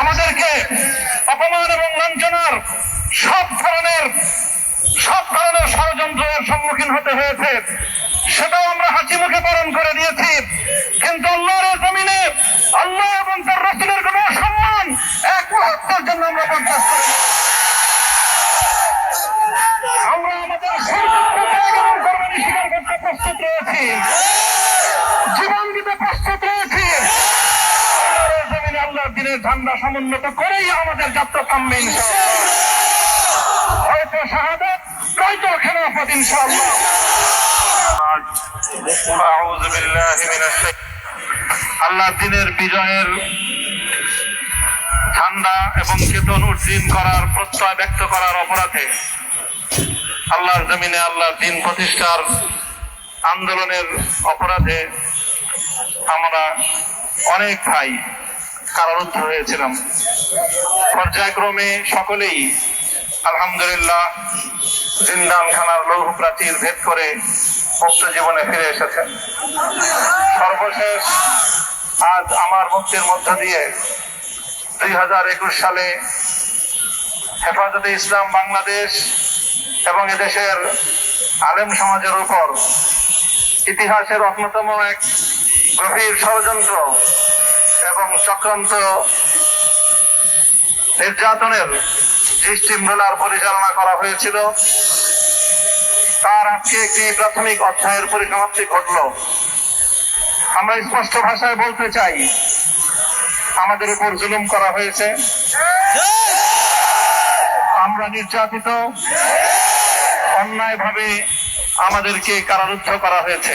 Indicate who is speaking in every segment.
Speaker 1: আমাদেরকে অপমান এবং লাঞ্ছনার সব ধরনের সব ধরনের ষড়যন্ত্রের সম্মুখীন হতে হয়েছে। সেটাও আমরা হাসি মুখে পালন করে দিয়েছি। কিন্তু আল্লাহর জমিনে আল্লাহ এবং তার রসুলের কোন সম্মান এক মুহূর্তের জন্য আমরা বরদাস্ত করি আমরা আমাদের সর্বোচ্চ ত্যাগ এবং স্বীকার করতে প্রস্তুত রয়েছি। ঝান্ডা সমুন্নত করেই আমাদের যাত্রা থামবে হয়তো শাহাদাত, নয়তো খেলাফত আল্লাহর দিনের বিজয়ের ঠান্ডা এবং চেতন উদ্দিন করার প্রত্যয় ব্যক্ত করার অপরাধে আল্লাহর জমিনে আল্লাহর দিন প্রতিষ্ঠার আন্দোলনের অপরাধে আমরা অনেক ভাই কারারুদ্ধ হয়েছিলাম পর্যায়ক্রমে সকলেই আলহামদুলিল্লাহ জিন্দান খানার লৌহ প্রাচীর ভেদ করে মুক্ত জীবনে ফিরে এসেছেন। সর্বশেষ আজ আমার মুক্তির মধ্য দিয়ে দুই হাজার একুশ সালে হেফাজতে ইসলাম বাংলাদেশ এবং এদেশের আলেম সমাজের উপর ইতিহাসের অন্যতম এক গভীর ষড়যন্ত্র এবং চক্রান্ত নির্যাতনের দৃষ্টিমূলার পরিচালনা করা হয়েছিল। তার আজকে একটি প্রাথমিক অধ্যায়ের পরিসমাপ্তি ঘটল। আমরা স্পষ্ট ভাষায় বলতে চাই, আমাদের উপর জুলুম করা হয়েছে। আমরা নির্যাতিত। অন্যায়ভাবে আমাদেরকে কারারুদ্ধ করা হয়েছে।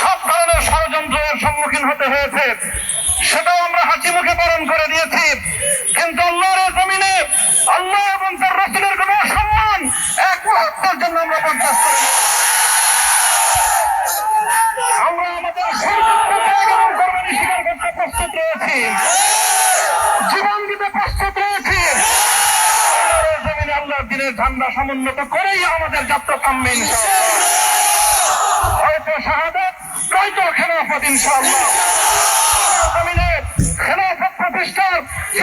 Speaker 1: সব ধরনের ষড়যন্ত্রের সম্মুখীন হতে হয়েছে। সেটাও আমরা হাসি মুখে পালন করে দিয়েছি। কিন্তু আল্লাহর জমিনে আল্লাহ এবং তার রসুলের কোন সম্মান এক মুহূর্তের জন্য আমরা বরদাস্ত করি। আমরা আমাদের স্বীকার সমুন্নত করেই আমাদের যাত্রা থামবে ইনশাআল্লাহ। হয়তো শাহাদাত। নয়তো খেলাফত ইনশাআল্লাহ। খেলাফত প্রতিষ্ঠার যে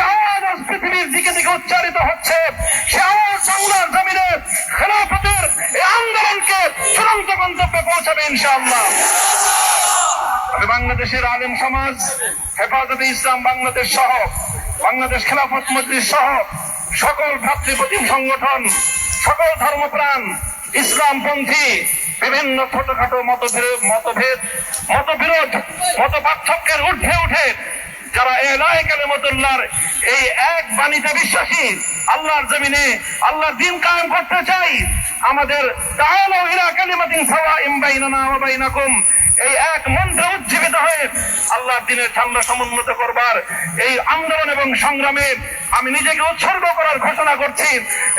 Speaker 1: পৃথিবীর দিকে দিকে উচ্চারিত হচ্ছে, সে আওয়াজ বাংলার জমিনে খেলাফতের আন্দোলনকে চূড়ান্ত গন্তব্যে পৌঁছাবে ইনশাআল্লাহ। বাংলাদেশের আলেম সমাজ, হেফাজতে ইসলাম বাংলাদেশ সহ, বাংলাদেশ খেলাফত মজলিস সহ, সকল ভ্রাতৃপ্রতিম সংগঠন, সকল ধর্মপ্রাণ ইসলামপন্থী, বিভিন্ন ছোটখাটো মতভেদ মতভেদ, মতবিরোধ মত পার্থক্যের ঊর্ধ্বে উঠে যারা এলায় কালেমতুল্লাহর এই এক বাণীতে বিশ্বাসী, আল্লাহর জমিনে আল্লাহর দিন কায়েম করতে চাই, আমাদের তাহলে ইরা কালিমাতিন সাওয়া ইমবাইনা ওয়া বাইনাকুম। এই এক মন্ত্রে উজ্জীবিত হয়ে আল্লাহর দিনের ঠান্ডা সমুন্নত করবার এই আন্দোলন এবং সংগ্রামে আমি নিজেকে উৎসর্গ করার ঘোষণা করছি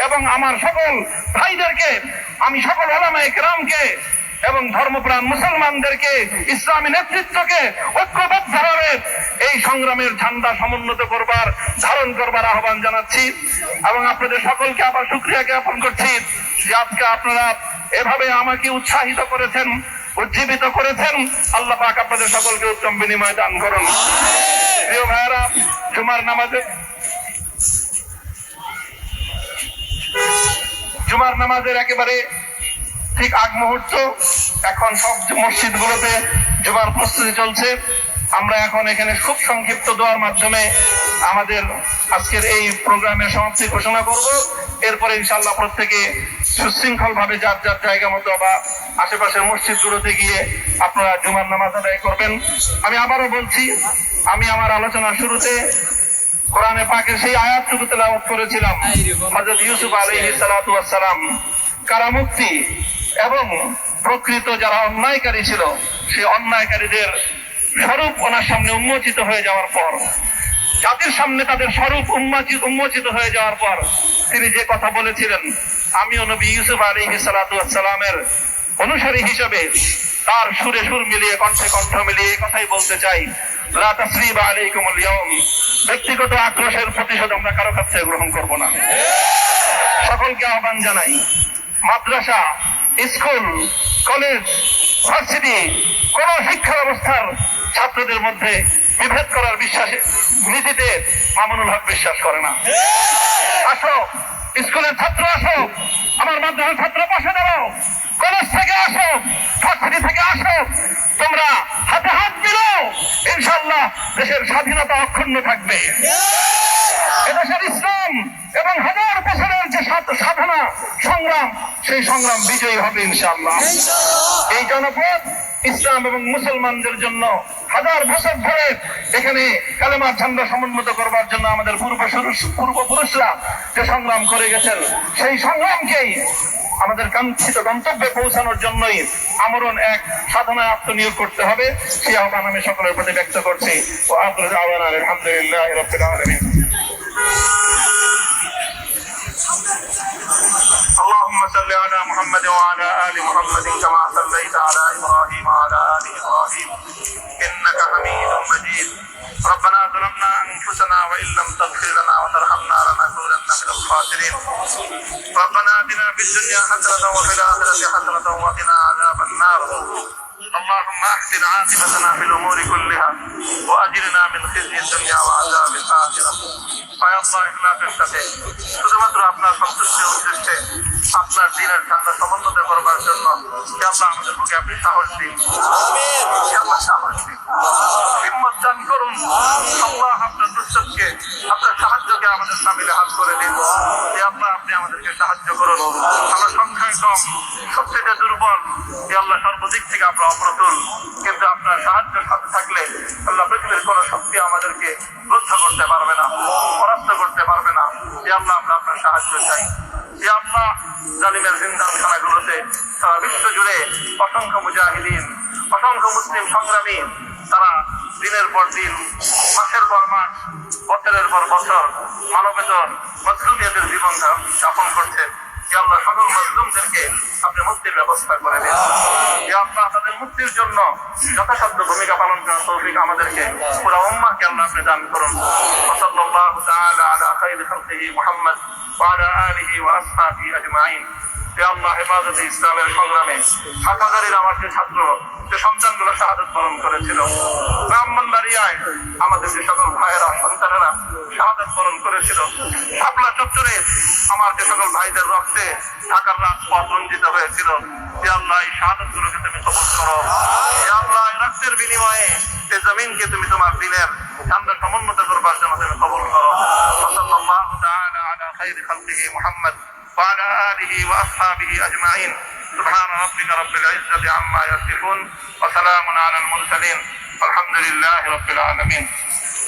Speaker 1: এবং আমার সকল ভাইদেরকে, আমি সকল ওলামায়ে কেরামকে এবং ধর্মপ্রাণ মুসলমানদেরকে, ইসলামী নেতৃত্বকে ঐক্যবদ্ধভাবে এই সংগ্রামের ঝান্ডা সমুন্নত করবার, ধারণ করবার আহ্বান জানাচ্ছি এবং আপনাদের সকলকে আবার শুক্রিয়া জ্ঞাপন করছি যে আজকে আপনারা এভাবে আমাকে উৎসাহিত করেছেন। উজ্জীবিত করেছেন। আল্লাহ পাক আপনাদের সকলকে উত্তম বিনিময় দান করুন। প্রিয় ভাইয়েরা জুমার নামাজে জুমার নামাজের একেবারে ঠিক আগ মুহূর্ত। এখন সব মসজিদ গুলোতে জুমার প্রস্তুতি চলছে। আমরা এখন এখানে খুব সংক্ষিপ্ত দোয়ার মাধ্যমে আমাদের আজকের এই প্রোগ্রামের সমাপ্তি ঘোষণা করব। এরপরে ইনশাল্লাহ প্রত্যেকে সুশৃঙ্খল ভাবে যার যার জায়গা মতো বা আশেপাশের মসজিদগুলোতে গিয়ে আপনারা জুমার নামাজ আদায় করবেন। আমি আবারও বলছি, আমি আমার আলোচনার শুরুতে কোরআনে পাকের সেই আয়াতটুকু তেলাওয়াত করেছিলাম। হযরত ইউসুফ আলাইহিস সালাতু সালাম কারামুক্তি এবং প্রকৃত যারা অন্যায়কারী ছিল, সেই অন্যায়কারীদের স্বরূপ ওনার সামনে উন্মোচিত হয়ে যাওয়ার পর জাতির সামনে তাদের স্বরূপ উন্মোচিত উন্মোচিত হয়ে যাওয়ার পর তিনি যে কথা বলেছিলেন, আমিও নবী ইউসুফ আলাইহিস সালাতু ওয়াস সালামের অনুসারী হিসেবে তার সুরে সুর মিলিয়ে, কণ্ঠে কণ্ঠ মিলিয়ে কথাই বলতে চাই। ব্যক্তিগত আক্রোশের প্রতিশোধ আমরা কারও কাছ গ্রহণ করব না। সকলকে আহ্বান জানাই, মাদ্রাসা, স্কুল, কলেজ, ভার্সিটি, কোন শিক্ষা ব্যবস্থার ছাত্রদের মধ্যে বিভেদ করার বিশ্বাসে নীতিতে মামুনুল হক বিশ্বাস করে না। আসো, স্কুলের ছাত্র আসো, আমার মাধ্যমের ছাত্র পাশে দাঁড়াও। কলেজ থেকে আসো, ভার্সিটি থেকে আসো, তোমরা হাতে হাত মিলাও ইনশাল্লাহ দেশের স্বাধীনতা অক্ষুণ্ণ থাকবে। এদেশের ইসলাম এবং হাজার বছরের যে সাধ- সাধনা, সংগ্রাম, সেই সংগ্রাম বিজয়ী হবে ইনশাল্লাহ এই জনপদ ইসলাম এবং মুসলমানদের জন্য হাজার বছর ধরে এখানে কালেমার ঝান্ডা সমুন্নত করবার জন্য আমাদের পূর্বপুরুষ পূর্বপুরুষরা যে সংগ্রাম করে গেছেন, সেই সংগ্রামকেই আমাদের কাঙ্ক্ষিত গন্তব্যে পৌঁছানোর জন্যই আমরণ এক সাধনায় আত্মনিয়োগ করতে হবে। সেই আহ্বান আমি সকলের প্রতি ব্যক্ত করছি। ও আব্দুল আলহামদুলিল্লাহ রবিল صل على محمد وعلى آل محمد كما صليت على إبراهيم وعلى آل إبراهيم. إنك حميد مجيد. ربنا ظلمنا أنفسنا وإن لم تغفر لنا وترحمنا لنكونن من الخاسرين. ربنا آتنا في الدنيا حسنة وفي الآخرة حسنة وقنا عذاب النار. اللهم أحسن عاقبتنا في الأمور كلها وأجرنا من خزي الدنيا وعذاب الآخرة. فيا الله لا تنتهي আপনার দিনের ঠান্ডা সমন্বিত করবার জন্য আল্লাহ আমাদের বুকে আপনি সাহস দিন। আল্লাহ সাহস দিন। হিম্মত দান করুন। আল্লাহ আপনার দুঃসবকে আপনার সাহায্যকে আমাদের সামিলে হাল করে দিন। হে আল্লাহ আপনি আমাদেরকে সাহায্য করুন। আমরা সংখ্যায় কম সবচেয়ে দুর্বল। হে আল্লাহ সর্বদিক থেকে আমরা অপ্রতুল। কিন্তু আপনার সাহায্য সাথে থাকলে আল্লাহ পৃথিবীর কোন শক্তি আমাদেরকে রুদ্ধ করতে পারবে না পরাস্ত করতে পারবে না। যে আল্লাহ আমরা আপনার সাহায্য চাই। যে জালিমের জিন্দান খানাগুলোতে সারা বিশ্ব জুড়ে অসংখ্য মুজাহিদিন, অসংখ্য মুসলিম সংগ্রামী, তারা দিনের পর দিন, মাসের পর মাস, বছরের পর বছর মানবেতর মজলুমিয়াদের জীবন যাপন করছে। আল্লাহ সকল মজলুমদেরকে আপনি মুক্তির ব্যবস্থা করে দিন। আল্লাহ তাদের মুক্তির জন্য যথাসাধ্য ভূমিকা পালন করার তৌফিক আমাদেরকে আল্লাহ আপনি দান করুন। ইসলামের সংগ্রামে আমার যে ছাত্র, যে সন্তানগুলো শাহাদত বরণ করেছিল ব্রাহ্মণবাড়িয়ায় আমাদের যে সকল ভাইয়েরা সন্তানেরা শাহাদত বরণ করেছিল শাপলা চত্বরে আমার যে সকল ভাইদের রক্তে ঢাকার রাজপথ রঞ্জিত হয়েছিল যে আল্লাহ এই শাহাদত গুলোকে তুমি কবুল করো যে আল্লাহ এই রক্তের বিনিময়ে যে জমিনকে তুমি তোমার দিনের ঠান্ডা সমুন্নত করবার জন্য তুমি কবুল করো সাল্লাল্লাহু তাআলা আলা খাইরি খালকিহি মুহাম্মদ وعلى آله وأصحابه أجمعين سبحان ربك رب العزة عما يصفون وسلام على المرسلين والحمد لله رب العالمين